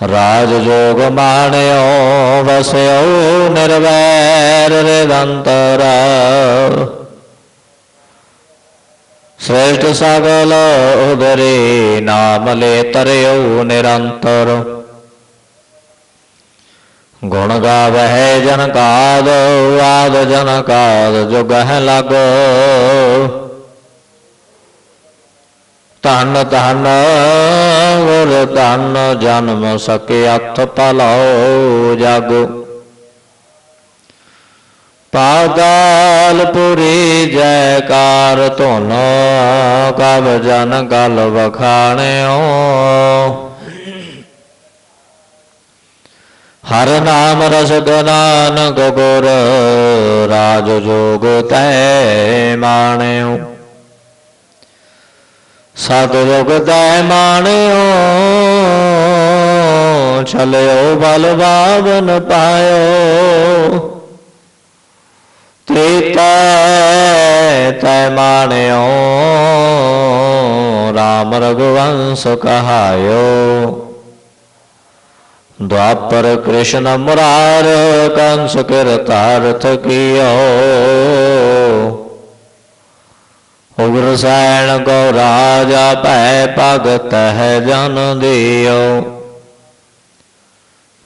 ਰਾਜ ਜੋਗ ਮਾਣਿਓ, ਵਸਿਓ ਨਿਰਵੈਰ ਰਿਦੰਤਰ ਸ੍ਰੇਸ਼ਟ ਸਗਲ ਉਦਰੇ ਨਾਮ ਲੈ ਤਰਿਓ ਨਿਰੰਤਰ। ਗੁਣ ਗਾਵਹਿ ਜਨ ਕਾਦ, ਆਦ ਜਨ ਕਾਦ, ਜੁਗਹਿ ਲਗ। ਧਨ ਧਨ ਗੁਰ ਧਨ ਜਨਮ ਸਕੇ ਅਥ ਪਲਾਓ ਜਗ। ਪਾਤਾਲਪੁਰੀ ਜੈਕਾਰ ਧੁਨ ਕਬ ਜਨ ਗਲ ਵਖਾਣਿਓ। ਹਰ ਨਾਮ ਰਸ ਗਨਾਨਕ ਗੁਰ ਰਾਜ ਜੋਗ ਤੈ ਮਾਣਿਓ। ਸਤ ਜੁਗ ਤੈ ਮਾਣਿਓ ਛਲਿਓ ਬਲ ਬਾਵਨ ਪਾਇਓ ਤ੍ਰੇਤੈ ਤੈ ਮਾਣਿਓ ਰਾਮ ਰਘੁਵੰਸ ਕਹਾਇਓ द्वापर कृष्ण मुरार कंस कृतार्थ कियो ਉਗਰ ਸੈਣ ਕੋ ਰਾਜ ਭੈ ਭਗਤ ਹੈ ਜਨ ਦਿਓ।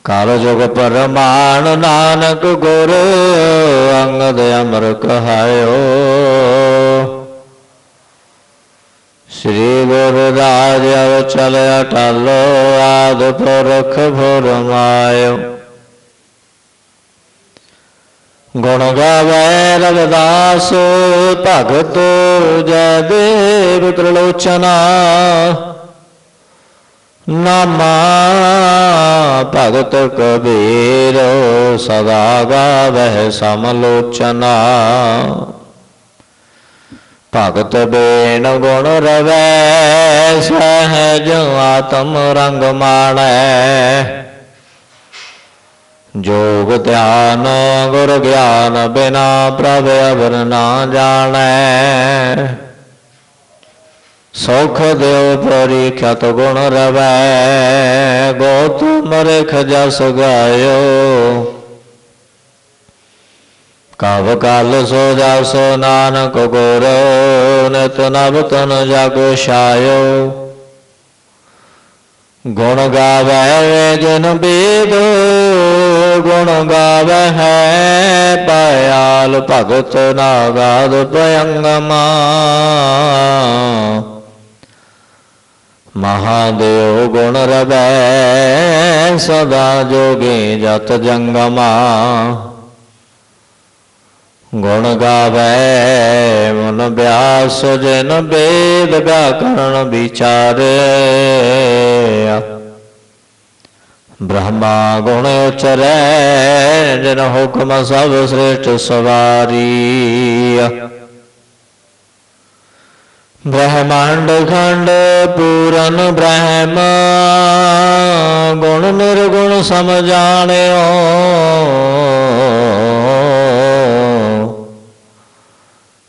ਕਾਲ ਜੁਗ ਪਰਮਾਨ ਨਾਨਕ ਗੁਰ, ਅੰਗਦ ਅਮਰ ਕਹਾਇਓ ਸ੍ਰੀ ਗੁਰ ਰਾਜ ਅਵ ਚਲ ਅਟਲ, ਆਦ ਪੁਰਖ ਫੁਰਮਾਇਓ ਗੁਣ ਗਾਵੇ ਰਵਿਦਾਸ, ਭਗਤ ਜੈ ਦੇਵ ਤ੍ਰਿਲੋਚਨਾ। ਨਾਮਾ ਭਗਤ ਕਬੀਰ, ਸਦਾ ਗਾਵੇ ਸਮਲੋਚਨਾ। ਭਗਤ ਬੇਨ ਗੁਣ ਰਵੈ, ਸਹਜ ਆਤਮ ਰੰਗ ਮਾਣੈ। ਜੋਗ ਧਿਆਨ, ਗੁਰ ਗਿਆਨ ਬਿਨਾ ਪ੍ਰਭ ਅਵਰ ਨਾ ਜਾਣੈ। ਸੁਖ ਦਿਓ ਪਰਿਖਤ ਗੁਣ ਰਵੈ ਗੋ ਰਖ ਜਸ ਗਾਇਓ। ਕਵ ਕਾਲ ਸੋ ਜਾ ਨਾਨਕ ਗੁਰ, ਨਿਤ ਨਵ ਤਨ ਜਗ ਛਾਇਓ। ਗੁਣ ਗਾਵੇ ਜਨ ਬੇਦ ਗੁਣ ਗਾਵੇ ਹੈ ਪਾਇਆਲ ਭਗਤ ਨਾਗਾਦ ਪਯੰਗਮਾ ਮਹਾਦੇਵ ਗੁਣ ਰਵੈ ਸਦਾ ਜੋਗੇ ਜਤ ਜੰਗਮਾ। ਗੁਣ ਗਾਵੇ ਮਨ ਬਿਆਸ ਜਨ ਬੇਦ ਕਰਨ ਵਿਚਾਰੇ। ਬ੍ਰਹਮਾ ਗੁਣ ਉਚਰੈ, ਜਨ ਹੁਕਮ ਸਭ ਸ੍ਰੇਸ਼ਟ ਸਵਾਰੀ। ਬ੍ਰਹਮੰਡ ਖੰਡ ਪੂਰਨ ਬ੍ਰਹਮ, ਗੁਣ ਨਿਰਗੁਣ ਸਮ ਜਾਣਿਓ।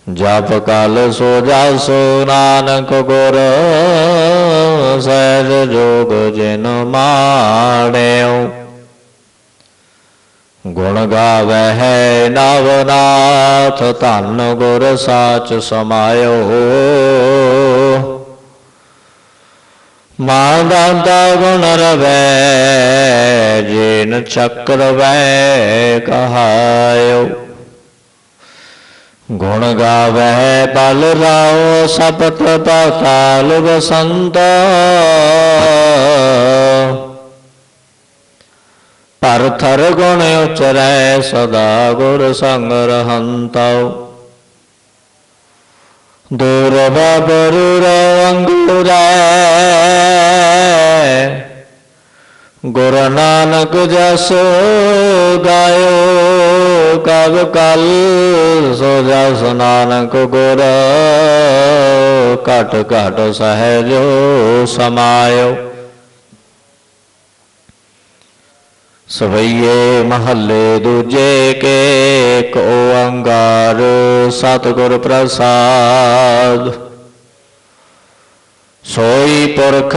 ਜਪ ਕਲ ਸੋ ਜਾਸੋ ਨਾਨਕ ਗੁਰ ਸਹਿਜ ਜੋਗ ਜਿਨ ਮਾਣਿਓ। ਗੁਣ ਗਾਵਹਿ ਨਵਨਾਥ, ਧੰਨ ਗੁਰ ਸਾਚ ਸਮਾਇਓ। ਮਾਦਾਂਤਾ ਗੁਣ ਰਵੈ, ਜਿਨ ਚੱਕਰ ਵੈ ਕਹਾਇਓ। ਗੁਣ ਗਾਵਹਿ ਬਲ ਰਾਓ ਸਪਤ ਪਾਤਾਲ ਵਸੰਤ ਪਰ ਥਰ ਗੁਣ ਉਚਰੈ, ਸਦਾ ਗੁਰ ਸੰਗ ਰਹੰਤਉ। ਦੂਰ ਬਬਰੂ ਅੰਗੁਰੈ। ਗੁਰ ਨਾਨਕ ਜਸੋ ਗਾਇਓ ਕਬ ਕਲ, ਸੋ ਜਸ ਨਾਨਕ ਗੁਰ। ਘਟ ਘਟ ਸਹਿਜੋ ਸਮਾਇਓ। ਸਵਈਏ ਮਹੱਲੇ ਦੂਜੇ ਕੇ ਏਕ ਓੰਕਾਰ ਸਤਿਗੁਰ ਪ੍ਰਸਾਦ। ਸੋਈ ਪੁਰਖ,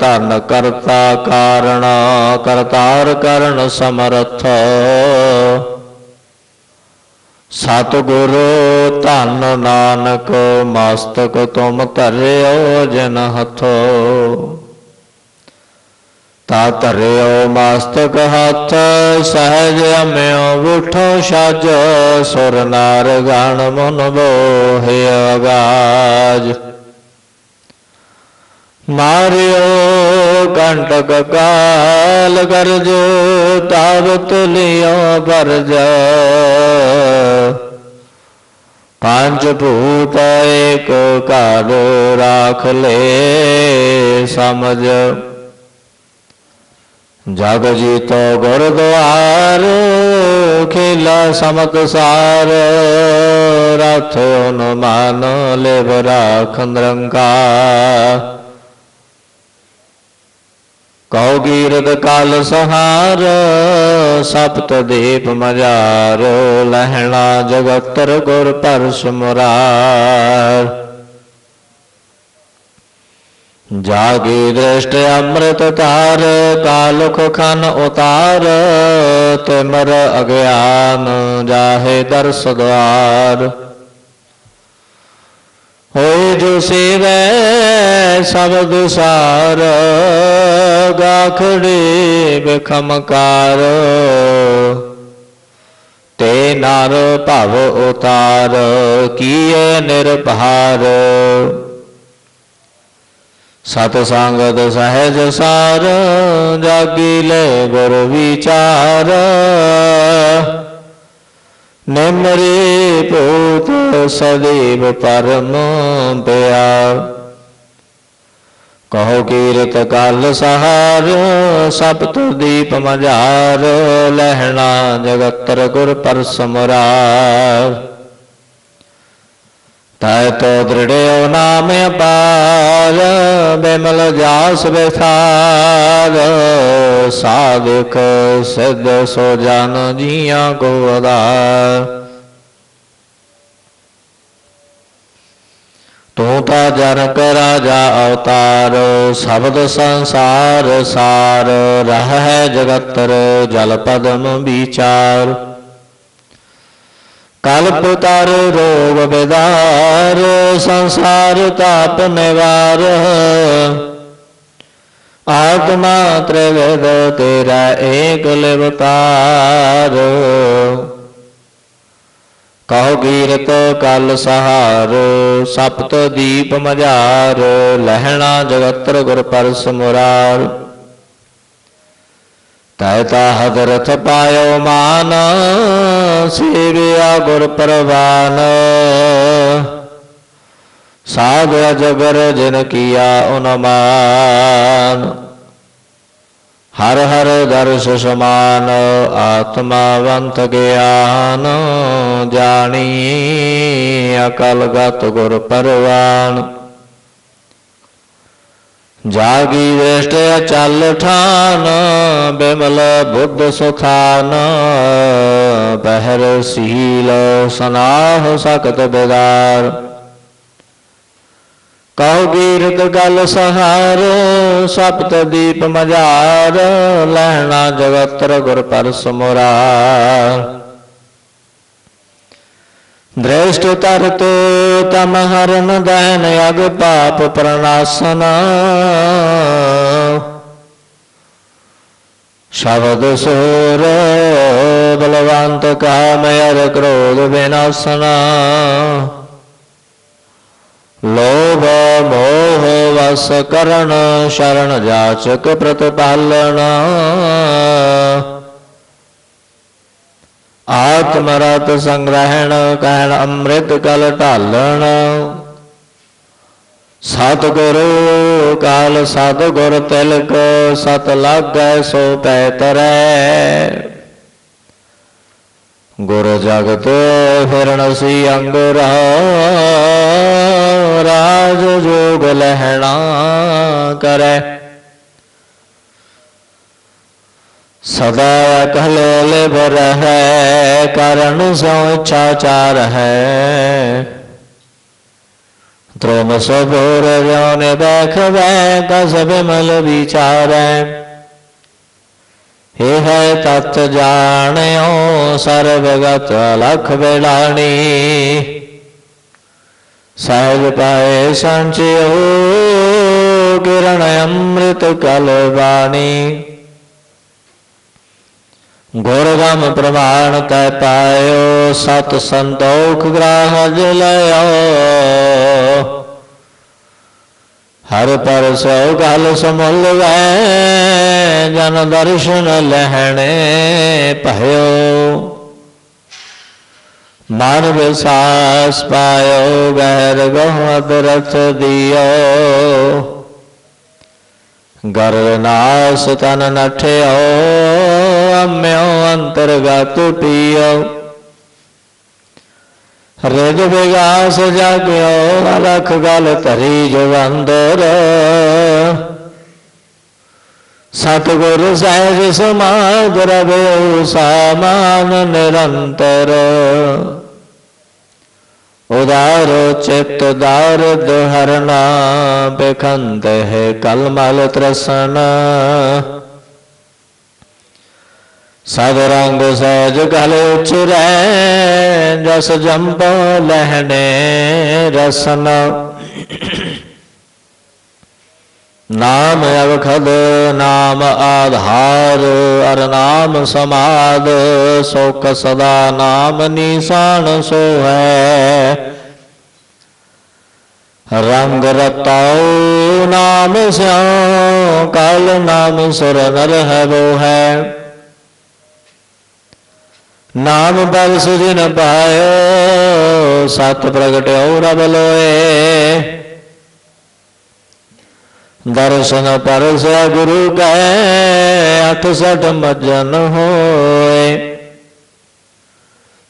ਧਨ ਕਰਤਾ ਕਾਰਣ, ਕਰਤਾਰ ਕਰਨ ਸਮਰਥ। ਸਤਿਗੁਰ, ਧਨ ਨਾਨਕ, ਮਸਤਕ ਤੁਮ ਧਰਿਓ ਜਨ ਹੱਥੋ। ਤਾ ਧਰਿਓ ਮਸਤਕ ਹੱਥ, ਸਹਿਜ ਅਮਿਓ ਉਠੋ ਛਜ, ਸੁਰ ਨਾਰ ਗਣ ਮਨ ਬੋਹਿ ਅਗਾਜ। ਮਾਰਿਓ ਕੰਟਕ ਕਾਲ ਕਰਜੋ ਤਾਵਤ ਲਿਓ ਬਰਜ ਪੰਜ ਭੂਤ ਏਕ ਕਾਰ ਰਾਖ ਲੈ ਸਮਝ। ਜਗ ਜੀਤੋ ਗੁਰਦੁਆਰ ਖੇਲਾ ਸਮਤ ਸਾਰ। ਰਥ ਅਨੁਮਾਨ ਲਿਵ ਰਾਖਨ ਨਿਰੰਕਾਰ। ਕਉ ਗੀਰਦ ਕਾਲ ਸਹਾਰ, ਸਪਤ ਦੀਪ ਮਜਾਰ, ਲਹਿਣਾ ਜਗਤਰ ਗੁਰ ਪਰਸ ਮੁਰਾਰ ਜਾਗੇ ਦ੍ਰਿਸ਼ਟ ਅੰਮ੍ਰਿਤ ਧਾਰ, ਕਾਲੁਖ ਖਨ ਉਤਾਰ, ਤਿਮਰ ਅਗਿਆਨ ਜਾਹੇ ਦਰਸ ਦਵਾਰ। ਹੋਏ ਜੋ ਸੇਵੈ ਸਬਦ ਸਾਰ ਗਾਖੜੇ ਬਖਮਕਾਰ ਤੇ ਨਰ ਭਵ ਉਤਾਰ, ਕੀਏ ਨਿਰਭਾਰ। ਸਤ ਸੰਗਤ ਸਹਿਜ ਸਾਰ, ਜਾਗੀ ਲੈ ਗੁਰ ਵਿਚਾਰ। ਨਿਮਰੇ ਪੂਤ ਸਦੀਵ ਪਰਮ ਪਿਆਰ। ਕਹੋ ਕੀਰਤ ਕਲ ਸਹਾਰ ਸਪਤ ਦੀਪ ਮਝਾਰ, ਲਹਿਣਾ ਜਗਤਰ ਗੁਰ ਪਰਸ ਤੈ ਤੋ ਦ੍ਰਿੜਿਓ ਨਾਮ ਅਪਾਰ, ਬਿਮਲ ਜਾਸ ਵਿਸਾਰ ਸਾਧਕ ਸਿੱਧ ਸੋ ਜਨ ਜੀਆਂ ਕੋ ਆਧਾਰ ਤੂੰ ਤਾਂ ਜਨਕ ਰਾਜਾ ਅਵਤਾਰ, ਸ਼ਬਦ ਸੰਸਾਰ ਸਾਰ, ਰਹਿ ਜਗਤਰ ਜਲ ਪਦਮ ਵਿਚਾਰ। ਕਲਪ ਤਰ ਰੋਗ ਬਿਦਾਰ, ਸੰਸਾਰ ਤਾਪ ਨਿਵਾਰ। ਆਤਮਾ ਤ੍ਰਿਵਿਧ ਤੇਰਾ ਏਕ ਲਿਵਤਾਰ। ਕਹੋ ਗੀਰਤ ਕਲ ਸਹਾਰ, ਸਪਤ ਦੀਪ ਮਝਾਰ, ਲਹਿਣਾ ਜਗਤਰ ਗੁਰ ਪਰਸ ਮੁਰਾਰ। ਤੈ ਤਾ ਹਦਰਥ ਪਾਇਓ ਮਾਨ, ਸੇਵਿਆ ਗੁਰ ਪਰਵਾਨ। ਸਾਧ ਜਗਰ ਜਿਨ ਕੀਆ ਉਨਮਾਨ ਹਰ ਹਰ ਦਰਸ ਸਮਾਨ ਆਤਮਾਵੰਤ ਗਿਆਨ ਜਾਣੀ ਅਕਲ ਗਤ ਗੁਰ ਪਰਵਾਨ। ਜਾਗੀ ਵੇਸ਼ਟ ਅਚਲ ਠਾਨ, ਬਿਮਲ ਬੁੱਧ ਸੁਖਾਨ, ਬਹਿਰ ਸੀਲ ਸਨਾਹ ਸਕਤ ਬਿਦਾਰ ਕਉ ਗੀਰਤ ਗਲ ਸਹਾਰ ਸਪਤ ਦੀਪ ਮਝਾਰ, ਲੈਣਾ ਜਗਤਰ ਗੁਰ ਪਰਸ ਦ੍ਰਿਸ਼ਟ ਤਰਤ ਤਮ ਹਰਨ ਦੈਨ ਅਗ ਪਾਪ ਪ੍ਰਨਾਸਨ ਸ਼ਬਦ ਸੂਰ ਬਲਵੰਤ ਕਾਮਯਰ ਕ੍ਰੋਧ ਵਿਨਾਸਨਾ ਲੋਭ ਮੋਹ ਵਸ ਕਰਨ, ਸ਼ਰਨ ਜਾਚਕ ਪ੍ਰਤਪਾਲਨ ਆਤਮ ਰਤ ਸੰਗ੍ਰਹਿਣ, ਕਹਿਣ ਅੰਮ੍ਰਿਤ ਕਲ ਢਾਲਣ। ਸਤ ਗੁਰੂ ਕਾਲ ਸਤਿਗੁਰ ਤਿਲਕ, ਸਤ ਲਾਗੈ ਸੋ ਪੈ ਤਰੈ। ਗੁਰ ਜਗਤ ਫਿਰਨ ਸੀ ਅੰਗ ਰਾਜ ਜੋਗ ਲਹਿਣਾ ਕਰੈ। ਸਦਾ ਕਹਲੇ ਲਿਵ ਹੈ ਕਰਨ ਸੋ ਇੱਛਾ ਚਾਰ ਹੈ। ਧਰਮ ਸਭੋਰ ਜਾਣੇ ਬੈਖਵੈ ਦਸ ਬਿਮਲ ਵਿਚਾਰੈ। ਹੇ ਹੈ ਤਤ ਜਾਣਿਓ, ਸਰਬਗਤ ਲਖ ਬਿਲਾਣੀ। ਸਹਿਜ ਪਾਏ ਸੰਚਿਓ ਕਿਰਣ ਅੰਮ੍ਰਿਤ ਕਲ ਬਾਣੀ। ਗੁਰਗਮ ਪ੍ਰਮਾਣ ਤੈ ਪਾਇਓ, ਸਤ ਸੰਤੋਖ ਗ੍ਰਾਹਜ ਲਿਓ ਹਰ ਪਰ ਸੋ ਗਲ ਸਮੁੱਲ ਵੈ ਜਨ ਦਰਸ਼ਨ ਲਹਿਣੇ ਭਇਓ। ਮਨ ਵਿਸਾਸ ਪਾਇਓ ਗਹਿਰ ਗਹੁ ਅਦਰਥ ਦਿਓ। ਗਰਨਾਸ ਤਨ ਨਠਿਓ, ਅਮਿਓ ਅੰਤਰਗਤ ਪੀਓ ਰਿਗ ਵਿਗਾਸ ਜਾਗਿਓ, ਅਲਖ ਗਲ ਧਰੀ ਜਵੰਦਰ। ਸਤਿਗੁਰ ਸਹਿਜ ਸਮਾਦ ਰਵਿ ਸਾਮਾਨ ਨਿਰੰਤਰ। ਉਦਾਰ ਚਿਤ ਦਾਰਦ ਹਰਨਾ ਬਖੰਦ ਹੈ ਕਲਮਲ ਤ੍ਰਸਨ ਸਦ ਰੰਗ ਸਹਿਜ ਗਲ ਉਚਰੈ, ਜਸ ਜੰਬੋ ਲਹਿਣੇ ਰਸਨ। ਨਾਮ ਅਵਖਦ, ਨਾਮ ਆਧਾਰ, ਅਰ ਨਾਮ ਸਮਾਦ ਸੋਕ ਸਦਾ ਨਾਮ ਨਿਸ਼ਾਨ ਸੋ ਹੈ ਰੰਗ ਰਤਾਉ, ਨਾਮ ਸਿਉ, ਕਲ ਨਾਮ ਸੁਰ ਨਰ ਹੈ ਹੈ ਨਾਮ ਬਲ ਸੁਜਨ ਪਾਇਓ, ਸਤ ਪ੍ਰਗਟਿਓ ਰਬ ਲੋਏ। ਦਰਸ਼ਨ ਪਰਸਿਆ ਗੁਰੂ ਕੈ, ਅਠ ਸਠ ਮਜਨ ਹੋਏ।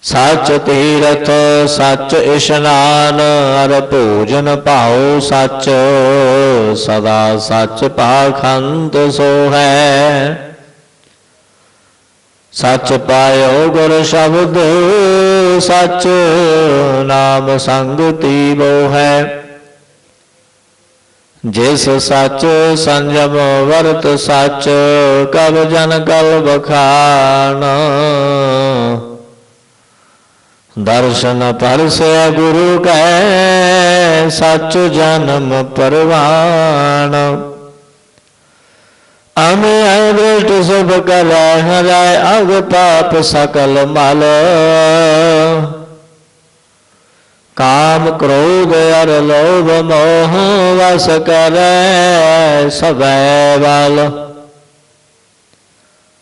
ਸੱਚ ਤੀਰਥ, ਸੱਚ ਇਸ਼ਨਾਨ, ਅਰ ਭੋਜਨ ਭਾਉ ਸੱਚ, ਸਦਾ ਸੱਚ ਪਾਖੰਤ ਸੋ ਹੈ ਸੱਚ ਪਾਇਓ ਗੁਰ ਸ਼ਬਦ, ਸੱਚ ਨਾਮ ਸੰਗਤੀ ਬੋ ਹੈ ਜਿਸ ਸੱਚ ਸੰਜਮ ਵਰਤ ਸੱਚ, ਕਬ ਜਨ ਕਲ ਬਖਾਨ ਦਰਸ਼ਨ ਪਰਸਿਆ ਗੁਰੂ ਕੈ, ਸੱਚ ਜਨਮ ਪਰਵਾਨ ਅਮੇ ਅਦ੍ਰਿਸ਼ਟ ਸੁਭ ਕਲ ਹਰਾਇ ਅਗ ਪਾਪ ਸਕਲ ਮਲ। ਕਾਮ ਕ੍ਰੋਧ ਅਰ ਲੋਭ ਮੋਹ ਵਸ ਕਰੈ ਸਭੈ ਬਲ।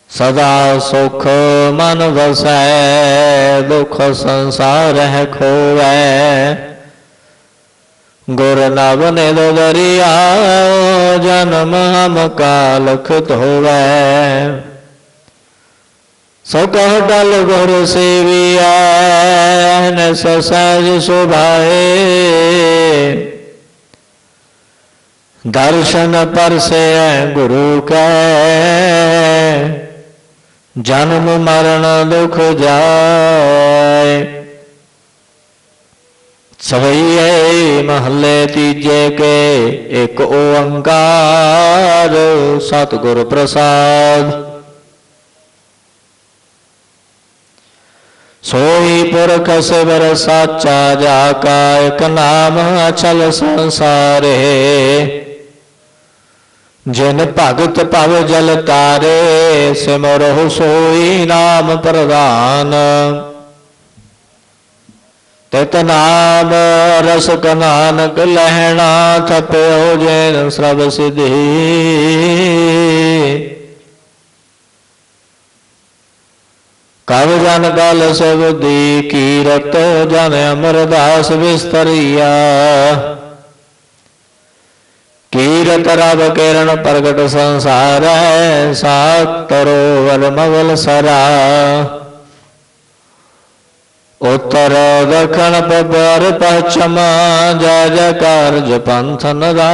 ਸਦਾ ਸੁਖ ਮਨ ਵਸੈ, ਦੁਖ ਸੰਸਾਰ ਹੈ ਖੋਵੈ। ਗੁਰ ਨਵ ਨਿਦ ਦਰਿਆ ਜਨਮ ਹਮ ਕਾਲਖ ਹੋਵੈ। ਸੋ ਕਹ ਡਲ ਗੁਰ ਸੇਵਿਆ ਨਸ ਸਹਿਜ ਸੁਭਾਏ। ਦਰਸ਼ਨ ਪਰਸੈ ਗੁਰੂ ਕੈ। ਜਨਮ ਮਰਨ ਦੁਖ ਜਾਏ। ਸਵਈਏ ਮਹੱਲੇ ਤੀਜੇ ਕੇ, ਇੱਕ ਓੰਕਾਰ, ਸਤਿਗੁਰ ਪ੍ਰਸਾਦ। ਸੋਈ ਪੁਰਖ ਸਬਰ ਸਾਚਾ ਜਾ ਕਾ ਇਕ ਨਾਮ ਅਚਲ ਸੰਸਾਰੇ। ਜਿਨ ਭਗਤ ਭਵ ਜਲ ਤਾਰੇ ਸਿਮਰਹੁ ਸੋਈ ਨਾਮ ਪ੍ਰਦਾਨ। ਤਿਤ ਨਾਮ ਰਸਕ ਨਾਨਕ ਲਹਿਣਾ, ਥਪਿਓ ਜੈਨ ਸਰਬ ਸਿਧੀ। ਕਵ ਜਨ ਗਲ ਸਬਦੀ ਕੀਰਤ, ਜਨ ਅਮਰਦਾਸ ਵਿਸਤਰੀਆ। ਕੀਰਤ ਰਬ ਕਿਰਨ ਪ੍ਰਗਟ ਸੰਸਾਰੈ, ਸਾਤ ਤਰੋਵਰ ਮਵਲ ਸਰਾ। ਉਤਰ ਦਖਣ ਪਬਰ ਪਛਮ, ਜੈ ਜੈ ਕਾਰਜ ਦਾ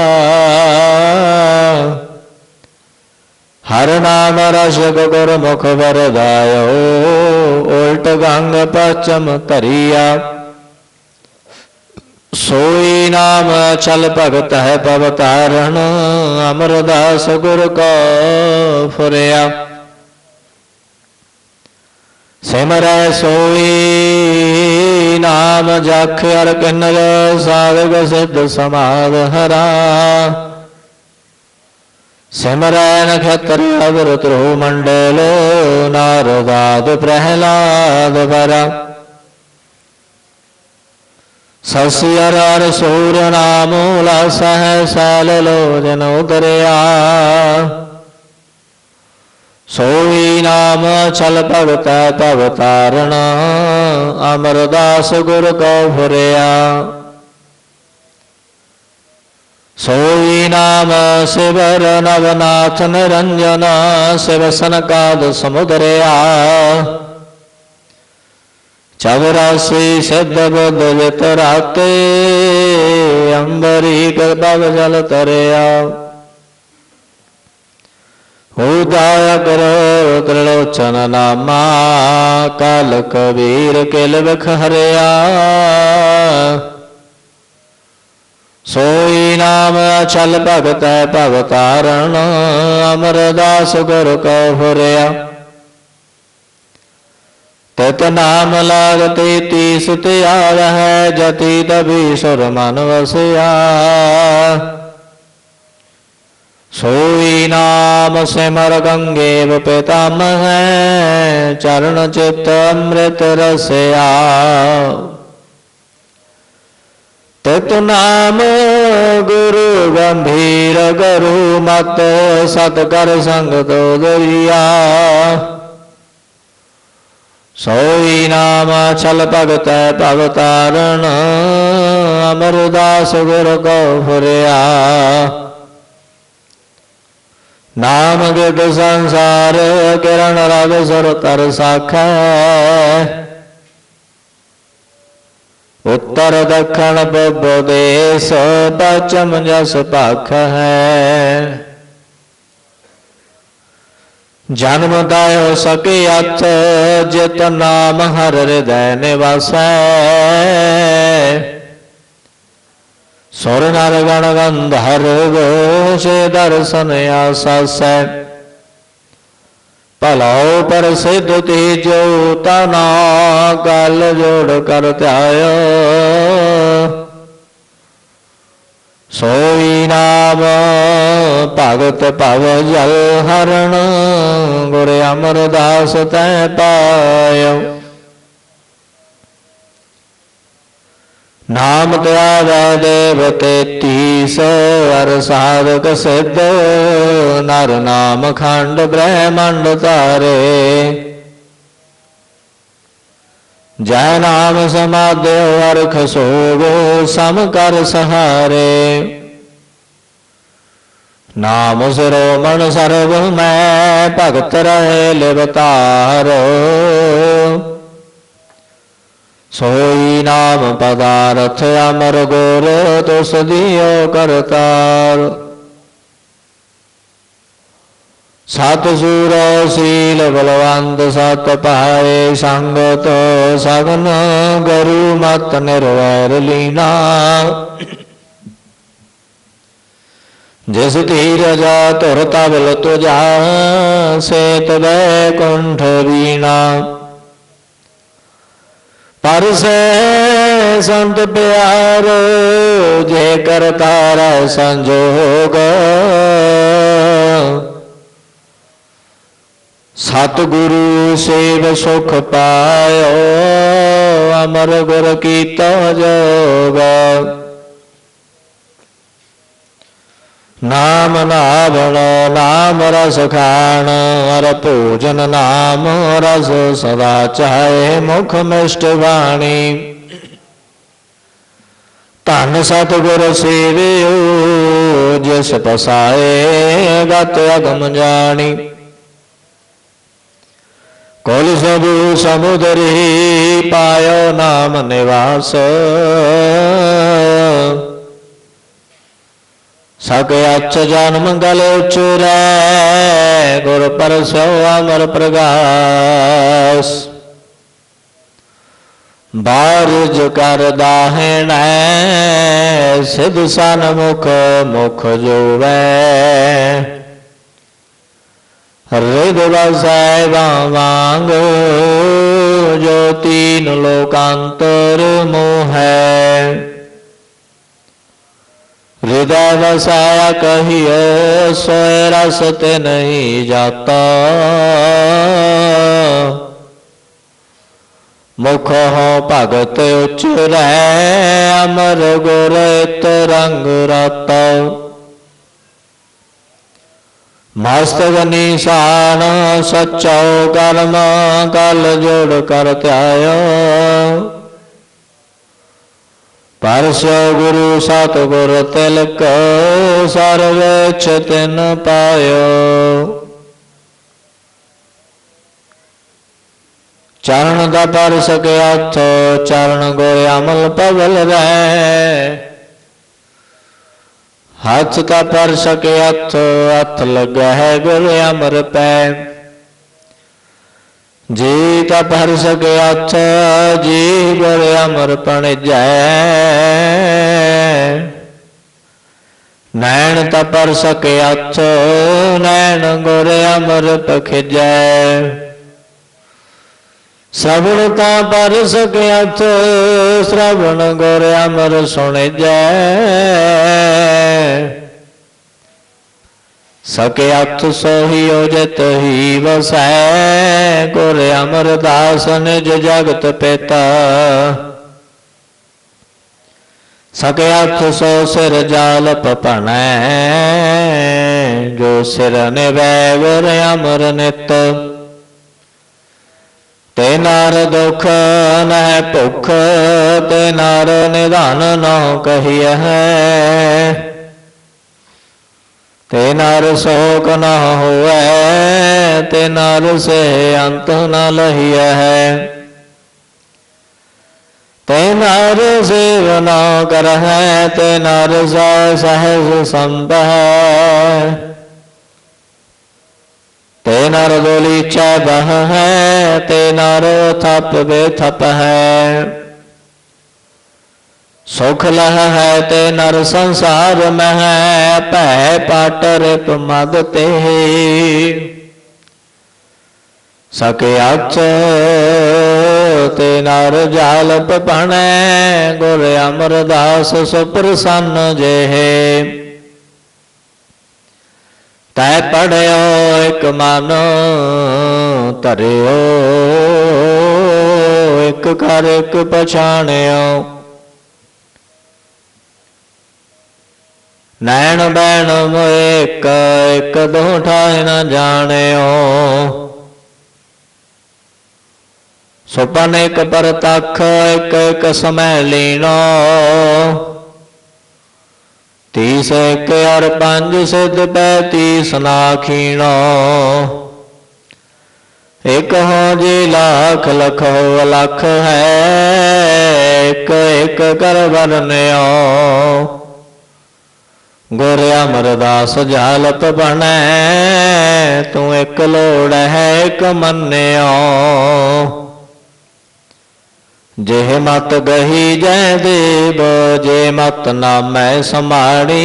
ਹਰ ਨਾਮ ਰਸਕ ਗੁਰ ਮੁਖ ਵਰਦਾਇਓ ਉਲਟ ਗੰਗ ਪਚਮ ਧਰੀਆ ਸੋਈ ਨਾਮ ਚਲ ਭਗਤ ਹੈ ਪਵ ਤਾਰਨ ਅਮਰਦਾਸ ਗੁਰ ਕੋ ਫੁਰਿਆ ਸਿਮਰੈ ਸੋਈ ਨਾਮ ਜਖ ਅਰ ਕਿਨਰ ਸਾਗਰ ਸਿੱਧ ਸਮਾਦ ਹਰਾ ਸਿਮਰੈ ਨਖਤਰ ਅਵਰ ਤਰੋ ਮੰਡਲ, ਨਾਰਦਾਦ ਪ੍ਰਹਿਲਾਦ ਵਰਾ। ਸਸਿਅਰ ਅਰ ਸੂਰ ਨਾਮੋ ਲਸਹਿ ਸਾਲ ਲੋਜਨ ਉਦਰਿਆ। ਸੋਈ ਨਾਮ ਚਲ ਭਗਤ ਭਵ ਤਾਰਨ ਅਮਰਦਾਸ ਗੁਰ ਕੋ ਫੁਰਿਆ। ਸੋਈ ਨਾਮ ਸਿਵਰ ਨਵਨਾਥ ਨਿਰੰਜਨ ਸਿਵ ਸਨਕਾਦ ਸਮੁਦਰਿਆ। ਚਵਰਾਸੀ ਸਿੱਧ ਬੁੱਧ ਵਿਤ ਰਾਤੇ ਅੰਬਰੀ ਕਬਵ ਜਲ ਤਰਿਆ। ਹੋ ਜਾਇਆ ਕਰੋ ਤ੍ਰਿਲੋਚਨ ਨਾਮਾ ਕਲ ਕਬੀਰ ਕਿਲ ਵਿਖ ਹਰਿਆ। ਸੋਈ ਨਾਮ ਅਚਲ ਭਗਤ ਹੈ ਅਮਰਦਾਸ ਗੁਰ ਕੋ ਫੁਰਿਆ। ਤਤ ਨਾਮ ਲਾਗਤੇ ਤੀਸ ਤੇ ਆਵਹਿ ਜਤੀ ਤਬੀ ਸੁਰ ਮਨ ਵਸਿਆ। ਸੋਈ ਨਾਮ ਸਿਮਰ ਗੰਗੇ ਪਿਤਾਮਹ ਚਰਨ ਚਿਤ ਅੰਮ੍ਰਿਤ ਰਸਿਆ। ਤਤ ਨਾਮ ਗੁਰੂ ਗੰਭੀਰ ਗੁਰੂ ਮਤ, ਸਤ ਕਰ ਸੰਗ ਤੋ ਦਰਿਆ। ਸੋਈ ਨਾਮ ਛਲ ਭਗਤ ਭਗਤਾਰਨ ਅਮਰਦਾਸ ਗੁਰ ਕੋ ਫੁਰਿਆ। ਨਾਮ ਗਿਦ ਸੰਸਾਰ, ਕਿਰਨ ਰਵ ਸੁਰ ਤਰ ਸਾਖੈ। ਉੱਤਰ ਦੱਖਣ ਪਬ ਦੇਸ ਪਚਮ ਜਸ ਭਖ ਹੈ। ਜਨਮ ਦਾਇਓ ਸਕੇ ਅਥ, ਜਿਤ ਨਾਮ ਹਰ ਹਿਰਦੈ ਨਿਵਾਸੈ। ਸੁਰ ਨਰ ਗਣ ਗੰਧਰ ਗੋਸ਼ੇ ਦਰਸ਼ਨ ਆਸਾਸੈ ਭਲਾਉ ਪਰ ਸਿਧ ਤੇਜੋ ਤਨਾ ਗਲ ਜੋੜ ਕਰ ਧਿਆਇਓ। ਸੋਈ ਨਾਮ ਭਗਤ ਭਵ ਜਲ ਹਰਣ, ਗੁਰ ਅਮਰਦਾਸ ਤੈ ਪਾਇਓ। ਨਾਮ ਤਿਆਵੈ ਦੇਵ ਤੇਤੀਸ ਅਰ ਸਾਧਕ ਸਿੱਧ, ਨਰ ਨਾਮ ਖੰਡ ਬ੍ਰਹਮੰਡ ਤਾਰੇ ਜੈ ਨਾਮ ਸਮਾਧਿਓ ਅਰਖ ਸੋਗੋ ਸਮ ਕਰ ਸਹਾਰੇ। ਨਾਮ ਸਿਰੋ ਮਨ ਸਰਬ ਮੈਂ, ਭਗਤ ਰਹੇ ਲਿਵਤਾਰੋ ਸੋਈ ਨਾਮ ਪਦਾਰਥ ਅਮਰ ਗੁਰ ਤੁਸ ਦਿਓ ਕਰਤਾਰ। ਸਤ ਸੂਰ ਸੀਲ ਬਲਵੰਤ, ਸਤ ਪਾਏ ਸੰਗਤ, ਸਗਨ ਗੁਰੂ ਮਤ ਨਿਰਵੈਰ ਲੀਨਾ। ਜਿਸ ਧੀਰਜਾ ਧੁਰ ਤਬਲ ਤੁਜਾ, ਸੇਤ ਬੈਕੁੰਠ ਵੀਣਾ। ਪਰਸੈ ਸੰਤ ਪਿਆਰ ਜੇ ਕਰਤਾਰ ਸੰਜੋਗ। ਸਤ ਗੁਰੂ ਸੇਵ ਸੁਖ ਪਾਇਓ, ਅਮਰ ਗੁਰ ਕੀਤਾ ਜੋਗ। ਨਾਮ ਨਾਵਣ, ਨਾਮ ਰਸ ਖਾਣ, ਅਰ ਭੋਜਨ ਨਾਮ ਰਸ ਸਦਾ ਚਾਹੇ ਮੁਖ ਮਿਸ਼ਟ ਬਾਣੀ। ਧੰਨ ਸਤਿਗੁਰ ਸੇਵਿਓ, ਜਿਸ ਪਸਾਏ ਗਤ ਅਗਮ ਜਾਣੀ। ਕੋਲ ਸਭ ਸਮੁਦਰੀ ਪਾਇਓ ਨਾਮ ਨਿਵਾਸ ਸਕ ਅਚ ਜਨ ਮੰਗਲ ਉਚਰੈ, ਗੁਰ ਪਰਸੋ ਅਮਰ ਪ੍ਰਗਾਸ। ਬਾਰਜ ਕਰਦਾ ਹੈਣੈ ਸਿਧ ਸਨਮੁਖ ਮੁਖ ਜੋਵੈ। ਰਿਦ ਵਸੈ ਵਾਂਗ, ਜੋ ਤੀਨ ਲੋਕਾਂਤਰ ਮੋਹੈ। ਹਿਰਦੈ ਵਸਾਇਆ ਕਹੀਓ ਸੋਇ ਰਸ ਤੇ ਨਹੀਂ ਜਾਤਾ। ਮੁਖ ਹੋ ਭਗਤ ਉਚਰੈ ਅਮਰ ਗੁਰ ਇਤ ਰੰਗ ਰਤਾ। ਮਸਤਕ ਨਿਸ਼ਾਨ, ਸਚੋ ਕਰਮ ਕਲ ਜੋੜ ਕਰ ਧਿਆਇਓ ਪਰਸੋ ਗੁਰੂ ਸਤਗੁਰ ਤਿਲਕ ਸਰਵ ਤਿਨ ਪਾਇਓ। ਚਰਨ ਦਾ ਪਰ ਸਕਿਆ ਥੋ ਚਰਨ ਗੋਰੇ ਅਮਲ ਪਵਲ ਰਹਿ ਹੱਥ ਦਾ ਪਰ ਸਕਿਆ ਥੋ ਹੱਥ ਲੱਗਾ ਹੈ ਗੁਰ ਅਮਰ ਪੈ। ਜੀ ਤਾ ਪਰ ਸਕਿਆਥ ਜੀ ਗੁਰ ਅਮਰ ਪਣ ਨੈਣ ਤਾ ਪਰ ਸਕਿਆ ਥੋ ਨੈਣ ਗੁਰ ਅਮਰ ਪਖਜੈ ਸਭਨ ਤਾਂ ਪਰ ਸਕਿਆਥ ਸ਼੍ਰਵਣ ਗੁਰ ਅਮਰ ਸੁਣ ਜੈ ਸਕਿਆਥ ਸੋਹੀ ਉਜਤ ਹੀ ਵਸੈ ਗੁਰ ਅਮਰਦਾਸ ਨਿਜ ਜਗਤ ਪਿਤਾ। ਸਕਿਆਥ ਸੋ ਸਿਰ ਜਾਲ ਪਪਣੈ ਜੋ ਸਿਰ ਨਿਵੈ ਗੁਰ ਅਮਰ ਨਿਤ। ਤੇ ਨਰ ਦੁਖ ਨਹਿ ਭੁਖ, ਤੇ ਨਰ ਨਿਧਨ ਨੋ ਕਹੀਐ। ਤੇ ਨਰ ਸੋਕ ਨਾ ਹੋਐ ਤੇ ਨਰ ਸੇ ਅੰਤ ਨ ਲਹੀਐ। ਤੇ ਨਰ ਸੇਵ ਨ ਕਰਹਿ, ਤੇ ਨਰ ਸਹਿਜ ਹੈ ਤੇ ਨਰ ਦੋਲੀ ਚੈ ਬਹ ਹੈ, ਤੇ ਨਰ ਥਪ ਬੇ ਥਪ ਹੈ। ਸੁਖ ਲਹ ਹੈ ਤੇ ਨਰ ਸੰਸਾਰ ਮਹਿ, ਭੈ ਪਾਟ ਰਿਪ ਮਦ ਤੇ। ਸਕੇ ਅਚ ਤੇ ਨਰ ਜਾਲ ਪਪਣੈ ਗੁਰ ਅਮਰਦਾਸ ਸੁਪ੍ਰਸੰਨ ਜਿਹੇ। ਤੈ ਪੜਿਓ ਇਕ ਮਨ, ਧਰਿਓ, ਇਕ ਕਰ ਇਕ ਪਛਾਣਿਓ। ਨੈਣ ਬੈਣ ਮੋਇ ਇੱਕ, ਇਕ ਦੋ ਠਾਇ ਨ ਜਾਣਿਓ। ਸੁਪਨ ਇੱਕ ਪਰਤਖ, ਇੱਕ, ਇਕ ਸਮੈ ਲੀਨੋ। ਤੀਸ ਇੱਕ ਅਰ ਪੰਜ ਸਿੱਧ ਪੈ ਤੀਸ ਨਾਖੀਣੋ ਇਕ ਹੋ ਜੀ ਲੱਖ, ਲਖ ਹੋ ਲਖ ਹੈ, ਇੱਕ ਇੱਕ ਕਰ ਵਰਨਿਓ। ਗੁਰ ਅਮਰਦਾਸ ਜਾਲਤ ਬਣੈ, ਤੂੰ ਇੱਕ ਲੋੜ ਹੈ, ਇਕ ਮੰਨਿਓ। ਜਿਹ ਮਤ ਗਹੀ ਜੈ ਦੇਵ, ਜੇ ਮਤ ਨਾਮੈ ਸਮਾਣੀ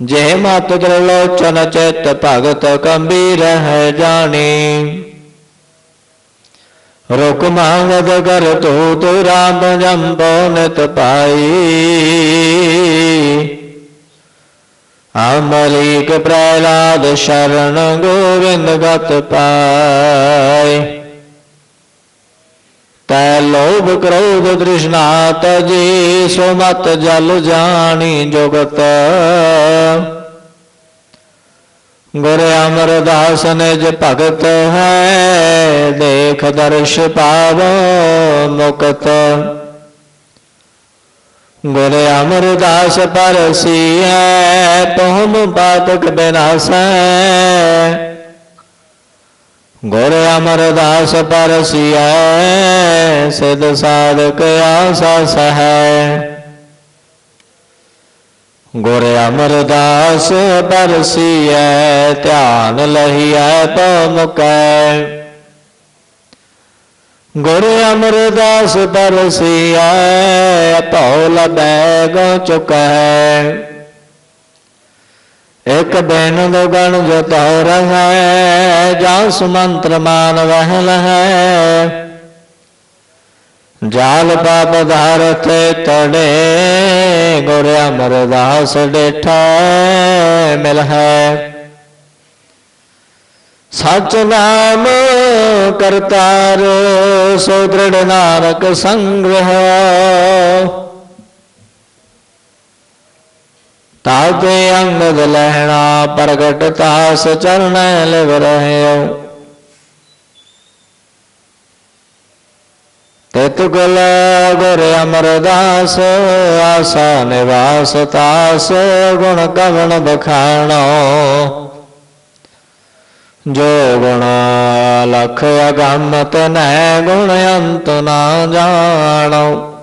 ਜੇ ਮਤ ਦਰਲੋਚਨ ਚਿਤ ਭਗਤ ਕੰਬੀਰ ਹੈ ਜਾਣੀ ਰੁਕ ਮੰਗਦ ਕਰ ਤੂ ਤੂ ਰਾਮ ਜੰਬੋ ਨਿਤ ਪਾਈ। ਅਮਰੀਕ ਪ੍ਰਹਿਲਾਦ ਸ਼ਰਨ ਗੋਵਿੰਦ ਗਤ ਪਾਈ ਤੈ ਲੋਭ ਕ੍ਰੋਧ ਤ੍ਰਿਸ਼ਨਾ ਤਜੀ ਸੋ ਮਤ ਜਲ ਜਾਣੀ ਜੁਗਤ। ਗੁਰ ਅਮਰਦਾਸ ਨਿਜ ਭਗਤ ਹੈ, ਦੇਖ ਦਰਸ਼ ਪਾਵੋ ਮੁਕਤ। ਗੁਰ ਅਮਰਦਾਸ ਪਰਸੀਐ ਪਹੁਮ ਪਾਤਕ ਬਿਨਾਸੈ। ਗੁਰ ਅਮਰਦਾਸ ਪਰਸੀਐ ਸਿਧ ਸਾਧਕ ਆਸਾ ਸਹੈ। ਗੁਰ ਅਮਰਦਾਸ ਪਰਸੀਐ ਧਿਆਨ ਲਹੀਐ ਪਉ ਮੁਕੈ ਗੁਰ ਅਮਰਦਾਸ ਪਰਸੀਐ ਭਉ ਲਬੈ ਗੋ ਚੁਕੈ। ਇਕ ਬੈਨ ਦੋ ਗਣ ਜੋ ਤਉ ਰਹੈ ਜਾ ਸੁਮੰਤਰ ਮਾਨ ਵਹਿ ਲਹੈ। ਜਾਲ ਪਾਪ ਧਾਰਤ ਤੜੇ, ਗੁਰ ਅਮਰਦਾਸ ਡੇਠਾ ਮਿਲ ਹੈ। ਸਚ ਨਾਮ ਕਰਤਾਰ, ਸੋ ਦ੍ਰਿੜ ਨਾਨਕ ਸੰਗ੍ਰਹ। ਤਾਤੇ ਅੰਗਦ ਲਹਿਣਾ, ਪ੍ਰਗਟ ਤਾਸ ਚਰਨ ਲਿਵ ਰਹਿਓ। ਤਿਤ ਗੁਲ ਗੁਰ ਅਮਰਦਾਸ, ਆਸਾ ਨਿਵਾਸ ਤਾਸ, ਗੁਣ ਕਵਣ ਬਖਾਣੋ। ਜੋ ਗੁਣ ਲਖ ਅਗੰਮ ਤਨੈ ਗੁਣ ਅੰਤ ਨਾ ਜਾਣੋ।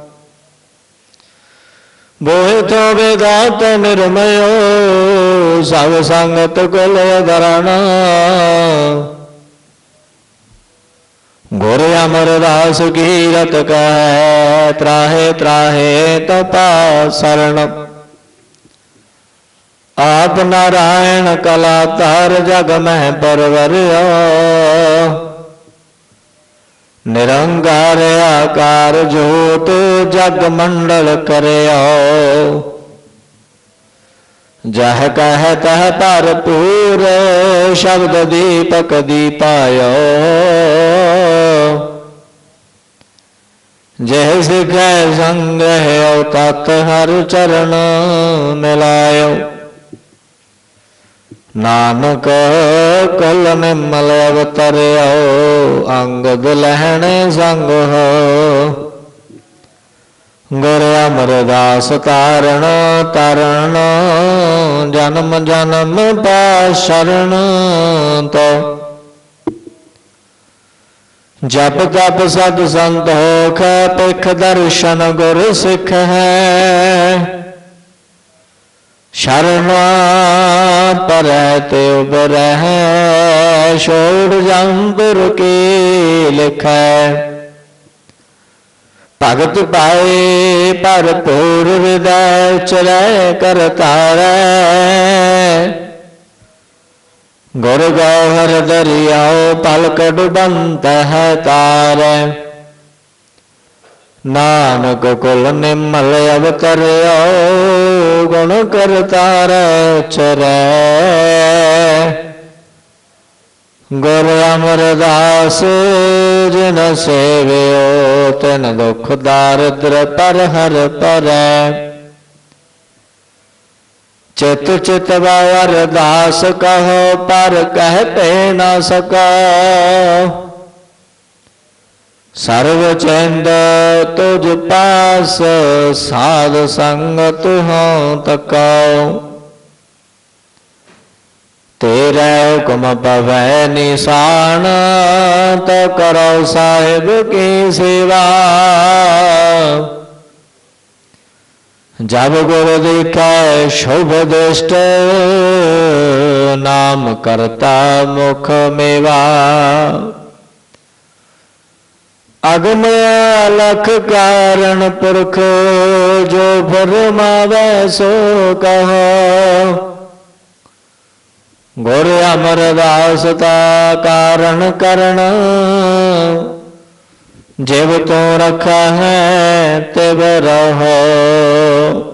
ਬੋਹਿ ਤੋ ਬੇਦਾਤ ਨਿਰਮਯੋ, ਸਭ ਸੰਗਤ ਕੁਲ ਦਰਣਾ ਗੁਰ ਅਮਰਦਾਸ ਕੀਰਤ ਕਹੈ, ਤਰਾਹੇ ਤਰਾਹੇ ਤਤਾ ਸਰਣ ਆਪ ਨਾਰਾਇਣ ਕਲਾ ਧਰ ਜਗ ਮਹਿ ਪਰਵਰਿਓ ਨਿਰੰਕਾਰ ਆਕਾਰ ਜੋਤ ਜਗ ਮੰਡਲ ਕਰਿਓ। ਜਹ ਕਹ ਤਹ ਭਰਪੂਰ ਸ਼ਬਦ ਦੀਪਕ ਦੀਪਾਇਓ। ਜਹ ਸਿਖੈ ਸੰਗਹਿ ਤਤ ਹਰ ਚਰਨ ਮਿਲਾਇਓ। ਨਾਨਕ ਕਲ ਨਿਮਲ ਅਵਤਰਿਓ, ਅੰਗਦ ਲਹਿਣ ਸੰਗ ਹੋ। ਗੁਰ ਅਮਰਦਾਸ ਤਾਰਣ ਤਰਣ ਜਨਮ ਜਨਮ ਪਾ ਸ਼ਰਨ ਤੋ। ਜਪ ਤਪ ਸਤ ਸੰਤੋਖ ਪਿਖ ਦਰਸ਼ਨ ਗੁਰ ਸਿੱਖ ਹੈ। ਸ਼ਰਨ ਪਰੈ ਤੇ ਉਬਰਹਿ ਛੋੜ ਜੰਬਰ ਕੀ ਲਿਖੈ। ਭਗਤ ਪਾਏ ਭਰਪੂਰ ਹਿਰਦੈ ਚਰੈ ਕਰਤਾਰੈ ਗੁਰ ਗੋਹਰ ਦਰਿਆਉ ਪਲਕ ਡੁਬੰਤ ਹੈ ਤਾਰੈ। ਨਾਨਕ ਕੁਲ ਨਿਮਲ ਅਵਤਰਿਓ ਗੁਣ ਕਰਤਾਰੈ ਚਰੈ। ਗੁਰ ਅਮਰਦਾਸ ਜਿਨ ਸੇਵਿਓ, ਤਨ ਦੁਖ ਦਾਰਿਦਰ ਪਰ ਹਰ ਪਰੈ। ਚਿਤ ਚਿਤ ਅਰਦਾਸ ਕਹੋ, ਪਰ ਕਹਿ ਪੈ ਨਾ ਸਕਾ। ਸਰਵ ਚੰਦ ਤੁਜ ਪਾਸ, ਸਾਧ ਸੰਗ ਤੁਹਉ ਤਕਾਉ ਤੇਰੇ ਹੁਕਮ ਪਵੈ ਨਿਸ਼ਾਨ, ਤ ਕਰੋ ਸਾਹਿਬ ਕੀ ਸੇਵਾ। ਜਬ ਗੁਰ ਦੇਖੈ ਸ਼ੁਭ ਦ੍ਰਿਸ਼ਟ ਨਾਮ ਕਰਤਾ ਮੁਖ ਮੇਵਾ। ਅਗਮ ਲਖ ਕਾਰਨ ਪੁਰਖ, ਜੋ ਫਰਮਾਵੇ ਸੋ ਕਹੋ। ਗੁਰ ਅਮਰਦਾਸ ਤਾ ਕਾਰਣ ਕਰਨ ਜਿਵ ਤੂੰ ਰਖਾ ਹੈ ਤਿਵ ਰਹੋ।